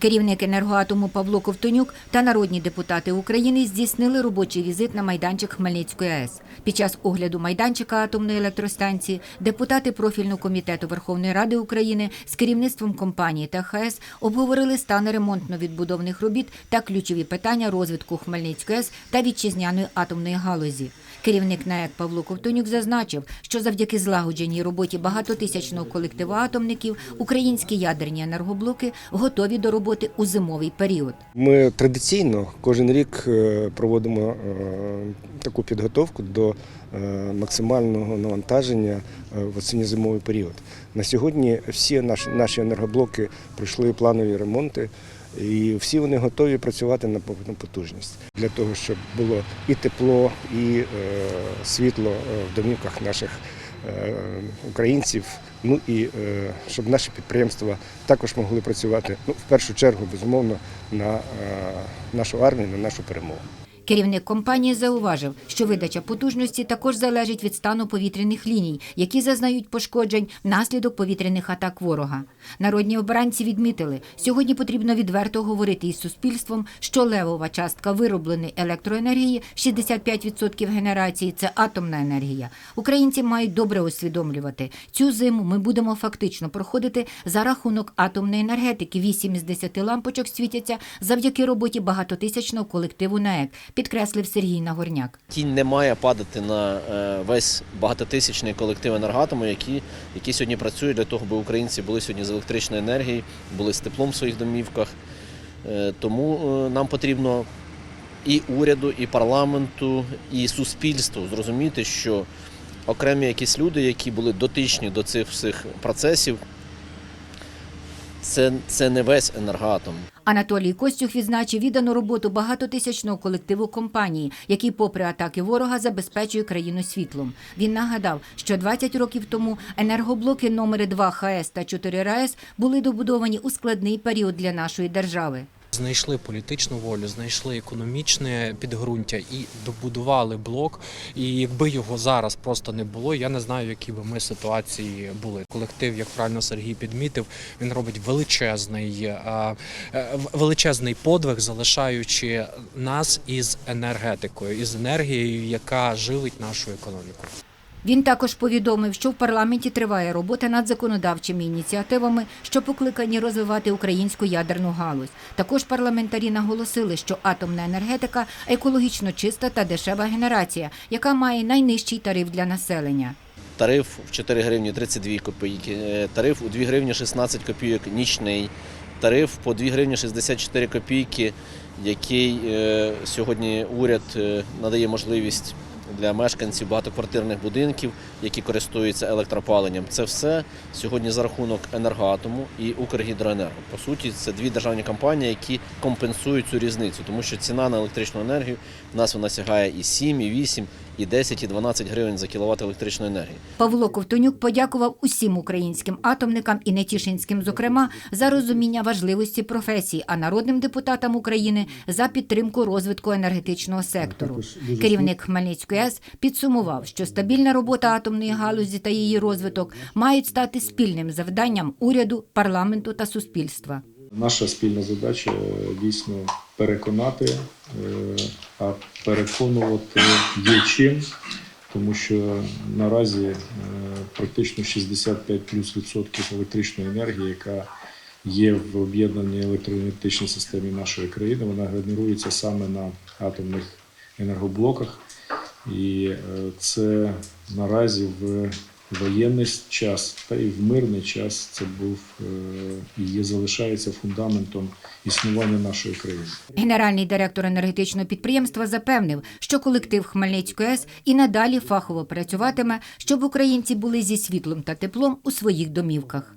Керівник енергоатому Павло Ковтонюк та народні депутати України здійснили робочий візит на майданчик Хмельницької АЕС. Під час огляду майданчика атомної електростанції депутати профільного комітету Верховної Ради України з керівництвом компанії та ХАЕС обговорили стан ремонтно-відбудовних робіт та ключові питання розвитку Хмельницької АЕС та вітчизняної атомної галузі. Керівник НАЕК Павло Ковтонюк зазначив, що завдяки злагодженій роботі багатотисячного колективу атомників українські ядерні енергоблоки готові до роботи у зимовий період. Ми традиційно кожен рік е, проводимо е, таку підготовку до е, максимального навантаження в осінньо-зимовий період. На сьогодні всі наші, енергоблоки пройшли планові ремонти. І всі вони готові працювати на повну потужність для того, щоб було і тепло, і світло в домівках наших українців. Ну і е, щоб наші підприємства також могли працювати ну, в першу чергу, безумовно, на е, нашу армію, на нашу перемогу. Керівник компанії зауважив, що видача потужності також залежить від стану повітряних ліній, які зазнають пошкоджень внаслідок повітряних атак ворога. Народні обранці відмітили, сьогодні потрібно відверто говорити із суспільством, що левова частка виробленої електроенергії 65% генерації це атомна енергія. Українці мають добре усвідомлювати. Цю зиму ми будемо фактично проходити за рахунок атомної енергетики. 8 із 10 лампочок світяться завдяки роботі багатотисячного колективу НАЕК, підкреслив Сергій Нагорняк. Тінь не має падати на е, весь багатотисячний колектив енергатому, які, які сьогодні працюють для того, аби українці були сьогодні з електричною енергією, були з теплом в своїх домівках. Е, Тому е, нам потрібно і уряду, і парламенту, і суспільству зрозуміти, що окремі якісь люди, які були дотичні до цих всіх процесів, це, це не весь енергоатом. Анатолій Костюх відзначив віддану роботу багатотисячного колективу компанії, який, попри атаки ворога, забезпечує країну світлом. Він нагадав, що 20 років тому енергоблоки номери 2 ХАЕС та 4 РАЕС були добудовані у складний період для нашої держави. Знайшли політичну волю, знайшли економічне підґрунтя і добудували блок. І якби його зараз просто не було, я не знаю, які би ми ситуації були. Колектив, як правильно Сергій підмітив, він робить величезний, е, е, величезний подвиг, залишаючи нас із енергетикою, із енергією, яка живить нашу економіку. Він також повідомив, що в парламенті триває робота над законодавчими ініціативами, що покликані розвивати українську ядерну галузь. Також парламентарі наголосили, що атомна енергетика екологічно чиста та дешева генерація, яка має найнижчий тариф для населення. Тариф в 4 гривні 32 копійки, е, тариф у 2 гривні 16 копійок нічний, тариф по 2 гривні 64 копійки, який е, сьогодні уряд е, надає можливість для мешканців багатоквартирних будинків, які користуються електропаленням. Це все сьогодні за рахунок енергоатому і Укргідроенерго. По суті, це дві державні компанії, які компенсують цю різницю, тому що ціна на електричну енергію в нас вона сягає і 7, і 8, і 10, і 12 гривень за кіловат електричної енергії. Павло Ковтонюк подякував усім українським атомникам і Нетішинським, зокрема, за розуміння важливості професії, а народним депутатам України за підтримку розвитку енергетичного сектору. Керівник Хмельницької АЕС підсумував, що стабільна робота атомної галузі та її розвиток мають стати спільним завданням уряду, парламенту та суспільства. Наша спільна задача е, дійсно переконати, е, а переконувати є чим, тому що наразі е, практично 65 плюс відсотків електричної енергії, яка є в об'єднаній електроенергетичній системі нашої країни, вона генерується саме на атомних енергоблоках. І е, це наразі в воєнний час та і в мирний час це був е, і є залишається фундаментом існування нашої країни. Генеральний директор енергетичного підприємства запевнив, що колектив Хмельницької АЕС і надалі фахово працюватиме, щоб українці були зі світлом та теплом у своїх домівках.